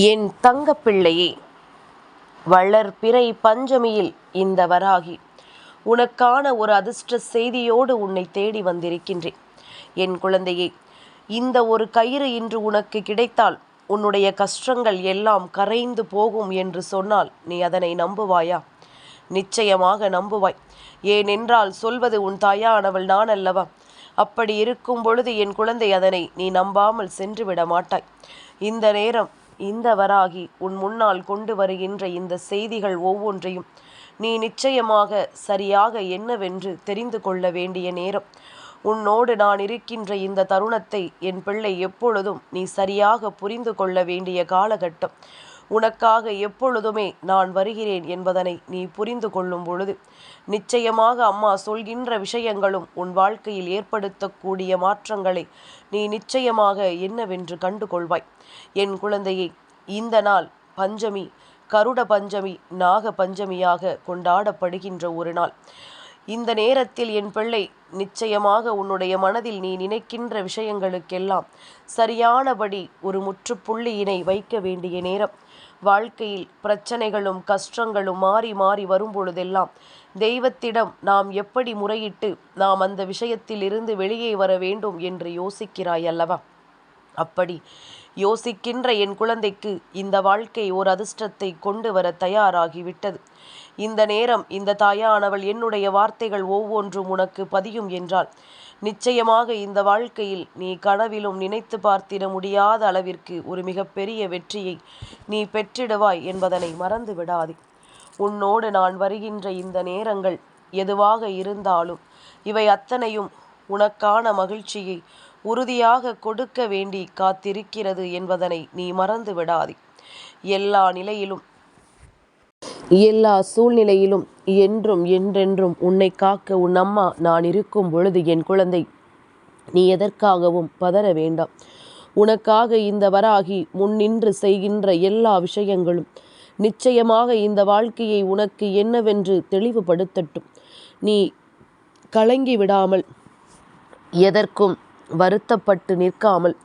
என் தங்கப்பிள்ளையே வளர்பிறை பஞ்சமியில் இந்த வராகி உனக்கான ஒரு அதிர்ஷ்ட செய்தியோடு உன்னை தேடி வந்திருக்கின்றேன். என் குழந்தையே இந்த ஒரு கயிறு இன்று உனக்கு கிடைத்தால் உன்னுடைய கஷ்டங்கள் எல்லாம் கரைந்து போகும் என்று சொன்னால் நீ அதனை நம்புவாயா? நிச்சயமாக நம்புவாய். ஏனென்றால் சொல்வது உன் தாயானவள் நான் அல்லவா அப்படி இருக்கும் பொழுது என் குழந்தை அதனை நீ நம்பாமல் சென்று விட மாட்டாய். இந்த நேரம் இந்த வராகி உன் முன்னால் கொண்டு வருகின்ற இந்த செய்திகள் ஒவ்வொன்றையும் நீ நிச்சயமாக சரியாக என்னவென்று தெரிந்து கொள்ள வேண்டிய நேரம். உன்னோடு நான் இருக்கின்ற இந்த தருணத்தை என் பிள்ளை எப்பொழுதும் நீ சரியாக புரிந்து கொள்ள வேண்டிய காலகட்டம். உனக்காக எப்பொழுதுமே நான் வருகிறேன் என்பதனை நீ புரிந்து கொள்ளும் பொழுது நிச்சயமாக அம்மா சொல்கின்ற விஷயங்களும் உன் வாழ்க்கையில் ஏற்படுத்தக்கூடிய மாற்றங்களை நீ நிச்சயமாக என்னவென்று கண்டு கொள்வாய் என் குழந்தையை இந்த நாள் பஞ்சமி கருட பஞ்சமி நாக பஞ்சமியாக கொண்டாடப்படுகின்ற ஒரு நாள். இந்த நேரத்தில் என் பிள்ளை நிச்சயமாக உன்னுடைய மனதில் நீ நினைக்கின்ற விஷயங்களுக்கெல்லாம் சரியானபடி ஒரு முற்றுப்புள்ளியினை வைக்க வேண்டிய நேரம். வாழ்க்கையில் பிரச்சனைகளும் கஷ்டங்களும் மாறி மாறி வரும் பொழுதெல்லாம் தெய்வத்திடம் நாம் எப்படி முறையிட்டு நாம் அந்த விஷயத்தில் இருந்து வெளியே வர வேண்டும் என்று யோசிக்கிறாய் அல்லவா? அப்படி யோசிக்கின்ற என் குழந்தைக்கு இந்த வாழ்க்கை ஓர் அதிர்ஷ்டத்தை கொண்டு வர தயாராகிவிட்டது. இந்த நேரம் இந்த தாயானவள் என்னுடைய வார்த்தைகள் ஒவ்வொன்றும் உனக்கு பதியும் என்றால் நிச்சயமாக இந்த வாழ்க்கையில் நீ கனவிலும் நினைத்து பார்த்திட முடியாத அளவிற்கு ஒரு மிகப்பெரிய வெற்றியை நீ பெற்றிடுவாய் என்பதனை மறந்து விடாதே. உன்னோடு நான் வருகின்ற இந்த நேரங்கள் எதுவாக இருந்தாலும் இவை அத்தனையும் உனக்கான மகிழ்ச்சியை உறுதியாக கொடுக்க வேண்டி காத்திருக்கிறது என்பதனை நீ மறந்து விடாதே. எல்லா நிலையிலும் எல்லா சூழ்நிலையிலும் என்றும் என்றென்றும் உன்னை காக்க உன் அம்மா நான் இருக்கும் பொழுது என் குழந்தை நீ எதற்காகவும் பதற வேண்டாம். உனக்காக இந்த வராகி முன்னின்று செய்கின்ற எல்லா விஷயங்களும் நிச்சயமாக இந்த வாழ்க்கையை உனக்கு என்னவென்று தெளிவுபடுத்தட்டும். நீ கலங்கி விடாமல் எதற்கும் வருத்தப்பட்டு நிற்காமல்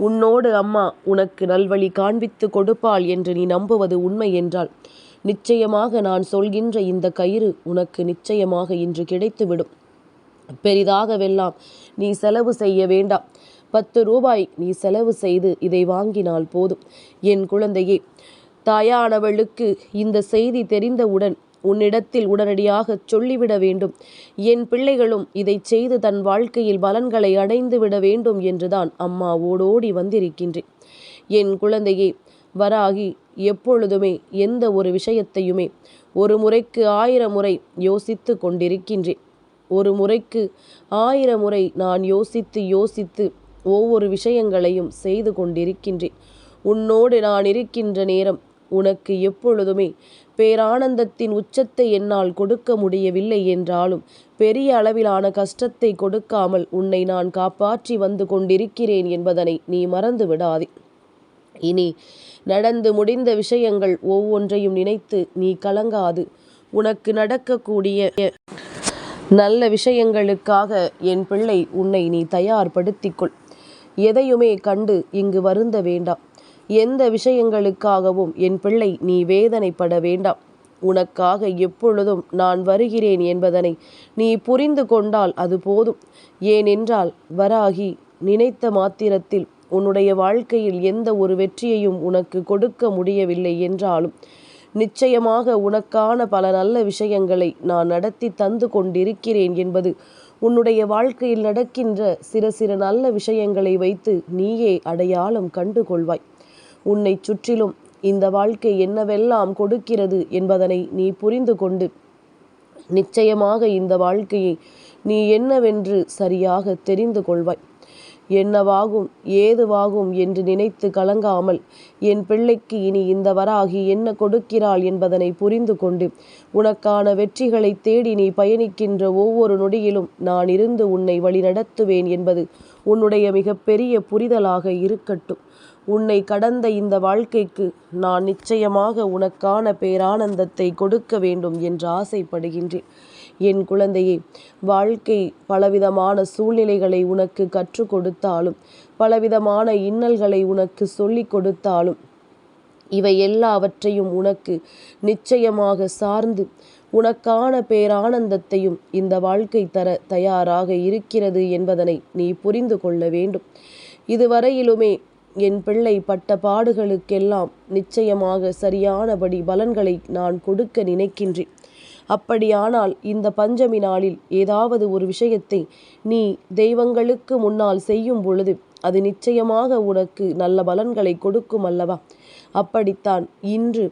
உன்னோடு அம்மா உனக்கு நல்வழி காண்பித்து கொடுப்பாள் என்று நீ நம்புவது உண்மை என்றால் நிச்சயமாக நான் சொல்கின்ற இந்த கயிறு உனக்கு நிச்சயமாக இன்று கிடைத்துவிடும். பெரிதாகவெல்லாம் நீ செலவு செய்ய வேண்டாம். பத்து ரூபாய் நீ செலவு செய்து இதை வாங்கினால் போதும். என் குழந்தையே தாயானவளுக்கு இந்த செய்தி தெரிந்தவுடன் உன்னிடத்தில் உடனடியாக சொல்லிவிட வேண்டும். என் பிள்ளைகளும் இதை செய்து தன் வாழ்க்கையில் பலன்களை அடைந்து விட வேண்டும் என்றுதான் அம்மா ஓடோடி வந்திருக்கின்றேன். என் குழந்தையே வராகி எப்பொழுதுமே எந்த ஒரு விஷயத்தையுமே ஒரு முறைக்கு ஆயிரம் முறை யோசித்து கொண்டிருக்கின்றேன். ஒரு முறைக்கு ஆயிரம் முறை நான் யோசித்து யோசித்து ஒவ்வொரு விஷயங்களையும் செய்து கொண்டிருக்கின்றேன். உன்னோடு நான் இருக்கின்ற நேரம் உனக்கு எப்பொழுதுமே பேரானந்தத்தின் உச்சத்தை என்னால் கொடுக்க முடியவில்லை என்றாலும் பெரிய அளவிலான கஷ்டத்தை கொடுக்காமல் உன்னை நான் காப்பாற்றி வந்து கொண்டிருக்கிறேன் என்பதனை நீ மறந்து விடாதே இனி நடந்து முடிந்த விஷயங்கள் ஒவ்வொன்றையும் நினைத்து நீ கலங்காது. உனக்கு நடக்கக்கூடிய நல்ல விஷயங்களுக்காக என் பிள்ளை உன்னை நீ தயார்படுத்திக்கொள். எதையுமே கண்டு இங்கு வருந்த வேண்டாம். எந்த விஷயங்களுக்காகவும் என் பிள்ளை நீ வேதனைப்பட வேண்டாம். உனக்காக எப்பொழுதும் நான் வருகிறேன் என்பதனை நீ புரிந்து கொண்டால் அது போதும். ஏனென்றால் வராகி நினைத்த மாத்திரத்தில் உன்னுடைய வாழ்க்கையில் எந்த ஒரு வெற்றியையும் உனக்கு கொடுக்க முடியவில்லை என்றாலும் நிச்சயமாக உனக்கான பல நல்ல விஷயங்களை நான் நடத்தி தந்து கொண்டிருக்கிறேன் என்பது உன்னுடைய வாழ்க்கையில் நடக்கின்ற சில சில நல்ல விஷயங்களை வைத்து நீயே அடையாளம் கண்டு கொள்வாய் உன்னை சுற்றிலும் இந்த வாழ்க்கை என்னவெல்லாம் கொடுக்கிறது என்பதனை நீ புரிந்து கொண்டு நிச்சயமாக இந்த வாழ்க்கையை நீ என்னவென்று சரியாக தெரிந்து கொள்வாய். என்னவாகும்? ஏதுவாகும் என்று நினைத்து கலங்காமல் என் பிள்ளைக்கு இனி இந்த வராகி என்ன கொடுக்கிறாள் என்பதனை புரிந்து கொண்டு உனக்கான வெற்றிகளை தேடி நீ பயணிக்கின்ற ஒவ்வொரு நொடியிலும் நான் இருந்து உன்னை வழிநடத்துவேன் என்பது உன்னுடைய மிகப்பெரிய புரிதலாக இருக்கட்டும். உன்னை கடந்த இந்த வாழ்க்கைக்கு நான் நிச்சயமாக உனக்கான பேரானந்தத்தை கொடுக்க வேண்டும் என்று ஆசைப்படுகின்றேன். என் குழந்தையே வாழ்க்கை பலவிதமான சூழ்நிலைகளை உனக்கு கற்றுக் கொடுத்தாலும் பலவிதமான இன்னல்களை உனக்கு சொல்லிக் கொடுத்தாலும் இவை எல்லாவற்றையும் உனக்கு நிச்சயமாக சார்ந்து உனக்கான பேரானந்தத்தையும் இந்த வாழ்க்கை தர தயாராக இருக்கிறது என்பதனை நீ புரிந்து கொள்ள வேண்டும். இதுவரையிலுமே என் பிள்ளை பட்ட பாடுகளுக்கெல்லாம் நிச்சயமாக சரியானபடி பலன்களை நான் கொடுக்க நினைக்கின்றேன். அப்படியானால் இந்த பஞ்சமி நாளில் ஏதாவது ஒரு விஷயத்தை நீ தெய்வங்களுக்கு முன்னால் செய்யும் பொழுது அது நிச்சயமாக உனக்கு நல்ல பலன்களை கொடுக்கும் அல்லவா? அப்படித்தான் இன்று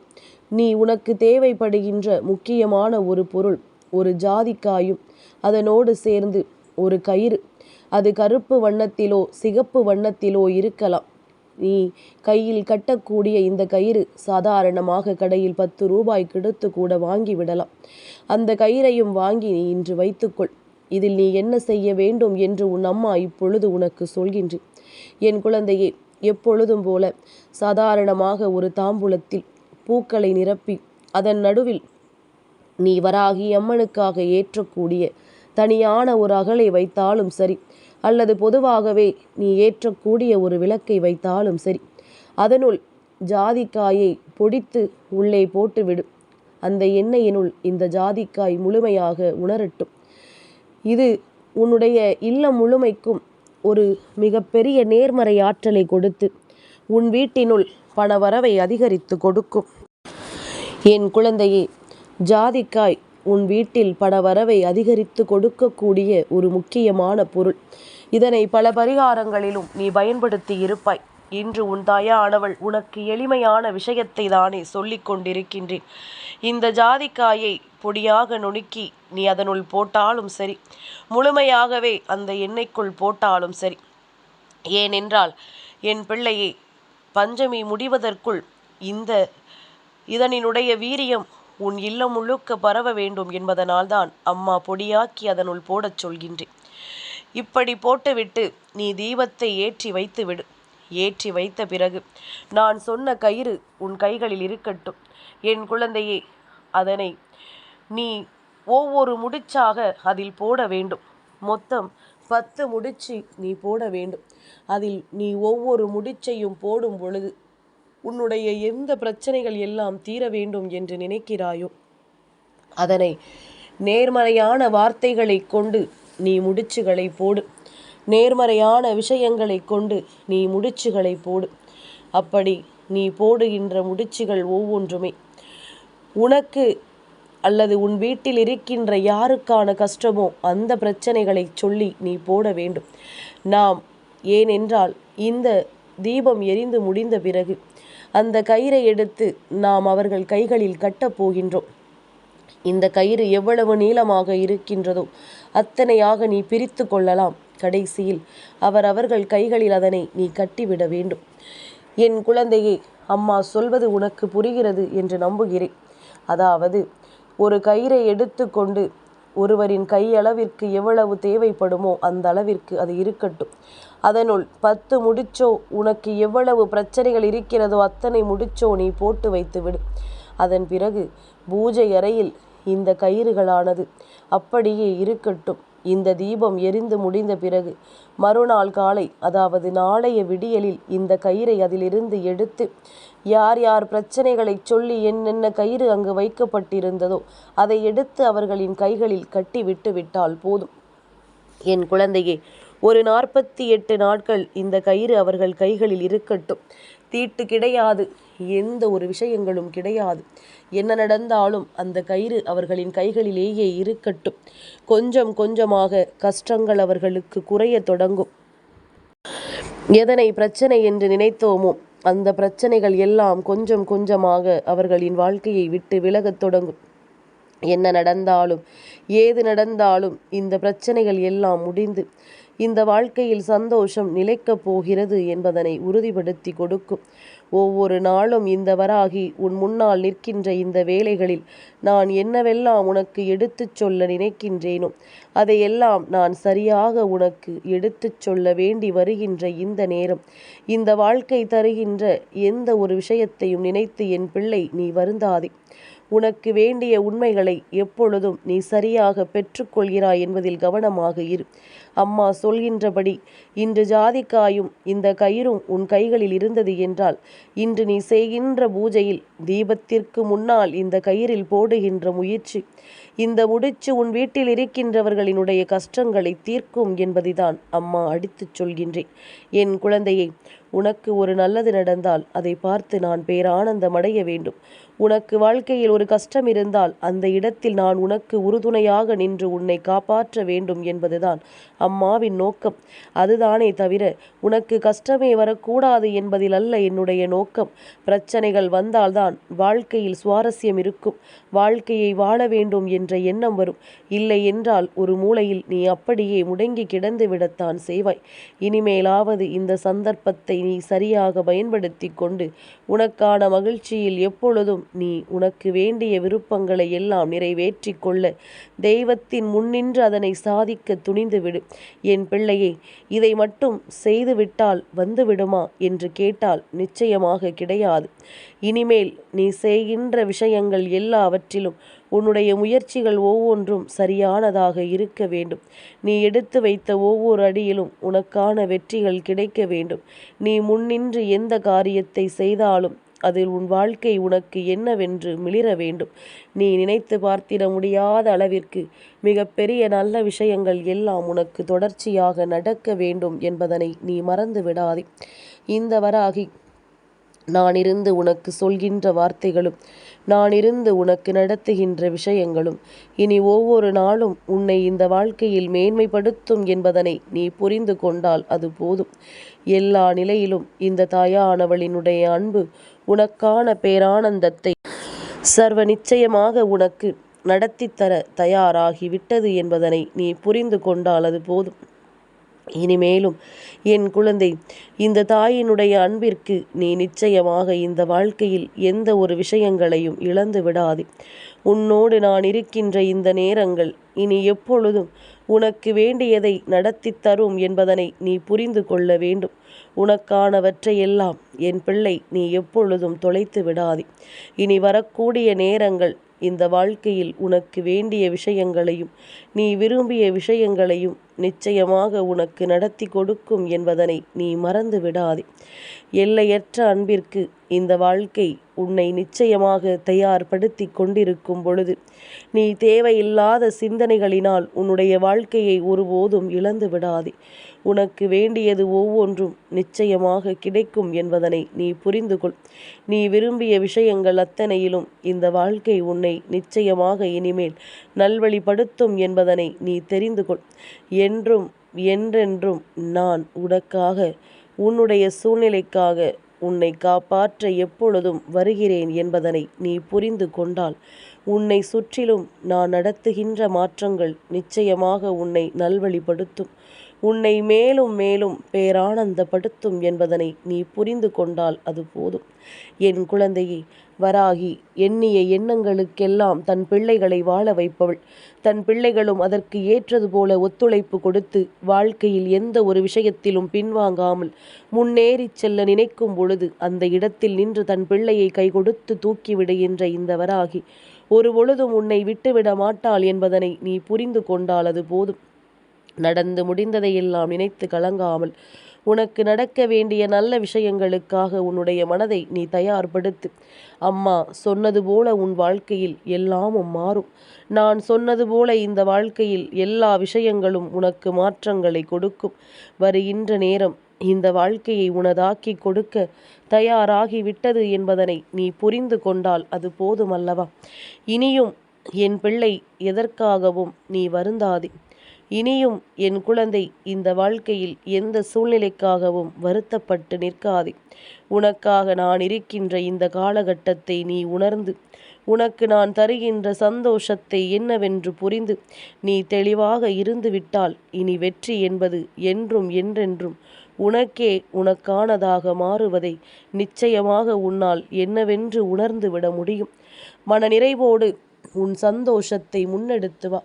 நீ உனக்கு தேவைப்படுகின்ற முக்கியமான ஒரு பொருள் ஒரு ஜாதிக்காயும் அதனோடு சேர்ந்து ஒரு கயிறு. அது கருப்பு வண்ணத்திலோ சிகப்பு வண்ணத்திலோ இருக்கலாம். நீ கையில் கட்டக்கூடிய இந்த கயிறு சாதாரணமாக கடையில் பத்து ரூபாய் கிடைத்து கூட வாங்கி விடலாம். அந்த கயிறையும் வாங்கி நீ இன்று வைத்துக்கொள். இதில் நீ என்ன செய்ய வேண்டும் என்று உன் அம்மா இப்பொழுது உனக்கு சொல்கின்றேன் என் குழந்தையே எப்பொழுதும் போல சாதாரணமாக ஒரு தாம்பூலத்தில் பூக்களை நிரப்பி அதன் நடுவில் நீ வராகி அம்மனுக்காக ஏற்றக்கூடிய தனியான ஒரு அகலை வைத்தாலும் சரி அல்லது பொதுவாகவே நீ ஏற்றக்கூடிய ஒரு விளக்கை வைத்தாலும் சரி. அதனுள் ஜாதிக்காயை பொடித்து உள்ளே போட்டுவிடு. அந்த எண்ணெயினுள் இந்த ஜாதிக்காய் முழுமையாக உணரட்டும். இது உன்னுடைய இல்லம் முழுமைக்கும் ஒரு மிகப்பெரிய நேர்மறை ஆற்றலை கொடுத்து உன் வீட்டினுள் பணவரவை அதிகரித்து கொடுக்கும். என் குழந்தையே ஜாதிக்காய் உன் வீட்டில் பணவரவை அதிகரித்து கொடுக்கக்கூடிய ஒரு முக்கியமான பொருள். இதனை பல பரிகாரங்களிலும் நீ பயன்படுத்தி இருப்பாய். இன்று உன் தாயானவள் உனக்கு எளிமையான விஷயத்தை தானே சொல்லிக் கொண்டிருக்கின்றேன். இந்த ஜாதிக்காயை பொடியாக நுணுக்கி நீ அதனுள் போட்டாலும் சரி முழுமையாகவே அந்த எண்ணெய்க்குள் போட்டாலும் சரி. ஏனென்றால் என் பிள்ளையே பஞ்சமி முடிவதற்குள் இந்த இதனினுடைய வீரியம் உன் இல்லம் முழுக்க பரவ வேண்டும் என்பதனால்தான் அம்மா பொடியாக்கி அதனுள் போடச் சொல்கின்றேன். இப்படி போட்டுவிட்டு நீ தீபத்தை ஏற்றி வைத்து விடு ஏற்றி வைத்த பிறகு நான் சொன்ன கயிறு உன் கைகளில் இருக்கட்டும். என் குழந்தையே அதனை நீ ஒவ்வொரு முடிச்சாக அதில் போட வேண்டும். மொத்தம் பத்து முடிச்சு நீ போட வேண்டும். அதில் நீ ஒவ்வொரு முடிச்சையும் போடும் பொழுது உன்னுடைய எந்த பிரச்சனைகள் எல்லாம் தீர வேண்டும் என்று நினைக்கிறாயோ அதனை நேர்மறையான வார்த்தைகளை கொண்டு நீ முடிச்சுகளை போடு. நேர்மறையான விஷயங்களை கொண்டு நீ முடிச்சுகளை போடு. அப்படி நீ போடுகின்ற முடிச்சுகள் ஒவ்வொன்றுமே உனக்கு அல்லது உன் வீட்டில் இருக்கின்ற யாருக்கான கஷ்டமோ அந்த பிரச்சனைகளை சொல்லி நீ போட வேண்டும். நாம் ஏனென்றால் இந்த தீபம் எரிந்து முடிந்த பிறகு அந்த கயிறை எடுத்து நாம் அவர்கள் கைகளில் கட்டப் போகின்றோம். இந்த கயிறு எவ்வளவு நீளமாக இருக்கின்றதோ அத்தனையாக நீ பிரித்து கொள்ளலாம். கடைசியில் அவர் அவர்கள் கைகளில் அதனை நீ கட்டிவிட வேண்டும். என் குழந்தையே அம்மா சொல்வது உனக்கு புரிகிறது என்று நம்புகிறேன். அதாவது ஒரு கயிறை எடுத்துக்கொண்டு ஒருவரின் கையளவிற்கு எவ்வளவு தேவைப்படுமோ அந்த அளவிற்கு அது இருக்கட்டும். அதனுள் பத்து முடிச்சோ? உனக்கு எவ்வளவு பிரச்சனைகள் இருக்கிறதோ அத்தனை முடிச்சோ நீ போட்டு வைத்துவிடு அதன் பிறகு பூஜை அறையில் இந்த கயிறுகளானது அப்படியே இருக்கட்டும். இந்த தீபம் எரிந்து முடிந்த பிறகு மறுநாள் காலை அதாவது நாளைய விடியலில் இந்த கயிறை அதிலிருந்து எடுத்து யார் யார் பிரச்சனைகளை சொல்லி என்னென்ன கயிறு அங்கு வைக்கப்பட்டிருந்ததோ அதை எடுத்து அவர்களின் கைகளில் கட்டி விட்டு விட்டால் போதும். என் குழந்தையே ஒரு நாற்பத்தி எட்டு நாட்கள் இந்த கயிறு அவர்கள் கைகளில் இருக்கட்டும். தீட்டு கிடையாது. எந்த ஒரு விஷயங்களும் கிடையாது. என்ன நடந்தாலும் அந்த கயிறு அவர்களின் கைகளிலேயே இருக்கட்டும். கொஞ்சம் கொஞ்சமாக கஷ்டங்கள் அவர்களுக்கு குறைய தொடங்கும். எதனை பிரச்சனை என்று நினைத்தோமோ அந்த பிரச்சனைகள் எல்லாம் கொஞ்சம் கொஞ்சமாக அவர்களின் வாழ்க்கையை விட்டு விலகத் தொடங்கும். என்ன நடந்தாலும் ஏது நடந்தாலும் இந்த பிரச்சனைகள் எல்லாம் முடிந்து இந்த வாழ்க்கையில் சந்தோஷம் நிலைக்கப் போகிறது என்பதனை உறுதிப்படுத்தி கொடுக்கும். ஒவ்வொரு நாளும் இந்த வராகி உன் முன்னால் நிற்கின்ற இந்த வேலைகளில் நான் என்னவெல்லாம் உனக்கு எடுத்துச் சொல்ல நினைக்கின்றேனோ அதையெல்லாம் நான் சரியாக உனக்கு எடுத்துச் சொல்ல வேண்டி வருகின்ற இந்த நேரம். இந்த வாழ்க்கை தருகின்ற எந்த ஒரு விஷயத்தையும் நினைத்து என் பிள்ளை நீ வருந்தாதே. உனக்கு வேண்டிய உண்மைகளை எப்பொழுதும் நீ சரியாக பெற்றுக்கொள்கிறாய் என்பதில் கவனமாக இரு. அம்மா சொல்கின்றபடி இன்று ஜாதிக்காயும் இந்த கயிறும் உன் கைகளில் இருந்தது என்றால் இன்று நீ செய்கின்ற பூஜையில் தீபத்திற்கு முன்னால் இந்த கயிறில் போடுகின்ற முயற்சி இந்த முடிச்சு உன் வீட்டில் இருக்கின்றவர்களினுடைய கஷ்டங்களை தீர்க்கும் என்பதைதான் அம்மா அடித்துச் சொல்கின்றேன். என் குழந்தையை உனக்கு ஒரு நல்லது நடந்தால் அதை பார்த்து நான் பேரானந்தமடைய வேண்டும். உனக்கு வாழ்க்கையில் ஒரு கஷ்டம் இருந்தால் அந்த இடத்தில் நான் உனக்கு உறுதுணையாக நின்று உன்னை காப்பாற்ற வேண்டும் என்பதுதான் அம்மாவின் நோக்கம். அதுதான் தானே தவிர உனக்கு கஷ்டமே வரக்கூடாது என்பதில் அல்ல என்னுடைய நோக்கம். பிரச்சனைகள் வந்தால்தான் வாழ்க்கையில் சுவாரஸ்யம் இருக்கும். வாழ்க்கையை வாழ வேண்டும் என்ற எண்ணம் வரும். இல்லை என்றால் ஒரு மூலையில் நீ அப்படியே முடங்கி கிடந்து விடத்தான் செய்வாய். இனிமேலாவது இந்த சந்தர்ப்பத்தை நீ சரியாக பயன்படுத்தி கொண்டு உனக்கான மகிழ்ச்சியில் எப்பொழுதும் நீ உனக்கு வேண்டிய விருப்பங்களை எல்லாம் நிறைவேற்றி கொள்ள. தெய்வத்தின் முன்னின்று அதனை சாதிக்க துணிந்துவிடு. என் பிள்ளையே இதை மட்டும் செய்துவிட்டால் வந்துவிடுமா? என்று கேட்டால் நிச்சயமாக கிடையாது. இனிமேல் நீ செய்கின்ற விஷயங்கள் எல்லாவற்றிலும் உன்னுடைய முயற்சிகள் ஒவ்வொன்றும் சரியானதாக இருக்க வேண்டும். நீ எடுத்து வைத்த ஒவ்வொரு அடியிலும் உனக்கான வெற்றிகள் கிடைக்க வேண்டும். நீ முன்னின்று எந்த காரியத்தை செய்தாலும் அதில் உன் வாழ்க்கை உனக்கு என்னவென்று மிளிர வேண்டும். நீ நினைத்து பார்த்திட முடியாத அளவிற்கு மிகப்பெரிய நல்ல விஷயங்கள் எல்லாம் உனக்கு தொடர்ச்சியாக நடக்க வேண்டும் என்பதனை நீ மறந்து விடாதே. இந்த வராகி நான் இருந்து உனக்கு சொல்கின்ற வார்த்தைகளும் நான் இருந்து உனக்கு நடத்துகின்ற விஷயங்களும் இனி ஒவ்வொரு நாளும் உன்னை இந்த வாழ்க்கையில் மேன்மைப்படுத்தும் என்பதனை நீ புரிந்து கொண்டால் அது போதும். எல்லா நிலையிலும் இந்த தாயானவளினுடைய அன்பு உனக்கான பேரானந்தத்தை சர்வ நிச்சயமாக உனக்கு நடத்தித்தர தயாராகி விட்டது என்பதனை நீ புரிந்து கொண்டால் அது போதும். இனிமேலும் என் குழந்தை இந்த தாயினுடைய அன்பிற்கு நீ நிச்சயமாக இந்த வாழ்க்கையில் எந்த ஒரு விஷயங்களையும் இழந்து விடாதே. உன்னோடு நான் இருக்கின்ற இந்த நேரங்கள் இனி எப்பொழுதும் உனக்கு வேண்டியதை நடத்தி தரும் என்பதனை நீ புரிந்து கொள்ள வேண்டும். உனக்கானவற்றையெல்லாம் என் பிள்ளை நீ எப்பொழுதும் தொலைத்து விடாதே. இனி வரக்கூடிய நேரங்கள் இந்த வாழ்க்கையில் உனக்கு வேண்டிய விஷயங்களையும் நீ விரும்பிய விஷயங்களையும் நிச்சயமாக உனக்கு நடத்தி கொடுக்கும் என்பதனை நீ மறந்து விடாதே. எல்லையற்ற அன்பிற்கு இந்த வாழ்க்கை உன்னை நிச்சயமாக தயார்படுத்தி கொண்டிருக்கும் பொழுது நீ தேவையில்லாத சிந்தனைகளினால் உன்னுடைய வாழ்க்கையை ஒருபோதும் இழந்து விடாதே. உனக்கு வேண்டியது ஒவ்வொன்றும் நிச்சயமாக கிடைக்கும் என்பதனை நீ புரிந்து கொள் நீ விரும்பிய விஷயங்கள் அத்தனையிலும் இந்த வாழ்க்கை உன்னை நிச்சயமாக இனிமேல் நல்வழிப்படுத்தும் என்பதனை நீ தெரிந்து கொள் என்றும் என்றென்றும் நான் உனக்காக உன்னுடைய சூழ்நிலைக்காக உன்னை காப்பாற்ற எப்பொழுதும் வருகிறேன் என்பதனை நீ புரிந்து கொண்டால் உன்னை சுற்றிலும் நான் நடத்துகின்ற மாற்றங்கள் நிச்சயமாக உன்னை நல்வழிப்படுத்தும். உன்னை மேலும் மேலும் பேரானந்தப்படுத்தும் என்பதனை நீ புரிந்து கொண்டால் அது போதும். என் குழந்தையை வராகி எண்ணிய எண்ணங்களுக்கெல்லாம் தன் பிள்ளைகளை வாழ வைப்பவள். தன் பிள்ளைகளும் அதற்கு ஏற்றது போல ஒத்துழைப்பு கொடுத்து வாழ்க்கையில் எந்த ஒரு விஷயத்திலும் பின்வாங்காமல் முன்னேறிச் செல்ல நினைக்கும் பொழுது அந்த இடத்தில் நின்று தன் பிள்ளையை கை கொடுத்து தூக்கிவிடுகின்ற இந்த வராகி ஒரு பொழுதும் உன்னை விட்டுவிட மாட்டாள் என்பதனை நீ புரிந்து கொண்டால் அது போதும். நடந்து முடிந்ததையெல்லாம் நினைத்து கலங்காமல் உனக்கு நடக்க வேண்டிய நல்ல விஷயங்களுக்காக உன்னுடைய மனதை நீ தயார்படுத்து. அம்மா சொன்னது போல உன் வாழ்க்கையில் எல்லாமும் மாறும். நான் சொன்னது போல இந்த வாழ்க்கையில் எல்லா விஷயங்களும் உனக்கு மாற்றங்களை கொடுக்கும். வருகின்ற நேரம் இந்த வாழ்க்கையை உனதாக்கி கொடுக்க தயாராகி விட்டது என்பதனை நீ புரிந்து கொண்டால் அது போதுமல்லவா? இனியும் என் பிள்ளை எதற்காகவும் நீ வருந்தாதே. இனியும் என் குழந்தை இந்த வாழ்க்கையில் எந்த சூழ்நிலைக்காகவும் வருத்தப்பட்டு நிற்காதே. உனக்காக நான் இருக்கின்ற இந்த காலகட்டத்தை நீ உணர்ந்து உனக்கு நான் தருகின்ற சந்தோஷத்தை என்னவென்று புரிந்து நீ தெளிவாக இருந்துவிட்டால் இனி வெற்றி என்பது என்றும் என்றென்றும் உனக்கே உனக்கானதாக மாறுவதை நிச்சயமாக உன்னால் என்னவென்று உணர்ந்து விட முடியும். மனநிறைவோடு உன் சந்தோஷத்தை முன்னெடுத்து வா.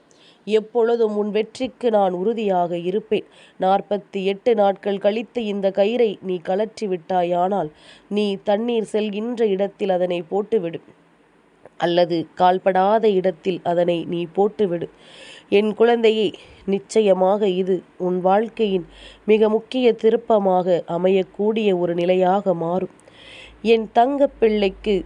எப்பொழுதும் உன் வெற்றிக்கு நான் உறுதியாக இருப்பேன். நாற்பத்தி எட்டு நாட்கள் கழித்து இந்த கயிறை நீ கலற்றி விட்டாயானால் நீ தண்ணீர் செல்கின்ற இடத்தில் அதனை போட்டுவிடு. அல்லது கால்படாத இடத்தில் அதனை நீ போட்டுவிடு. என் குழந்தையே நிச்சயமாக இது உன் வாழ்க்கையின் மிக முக்கிய திருப்பமாக அமையக்கூடிய ஒரு நிலையாக மாறும். என் தங்க பிள்ளைக்கு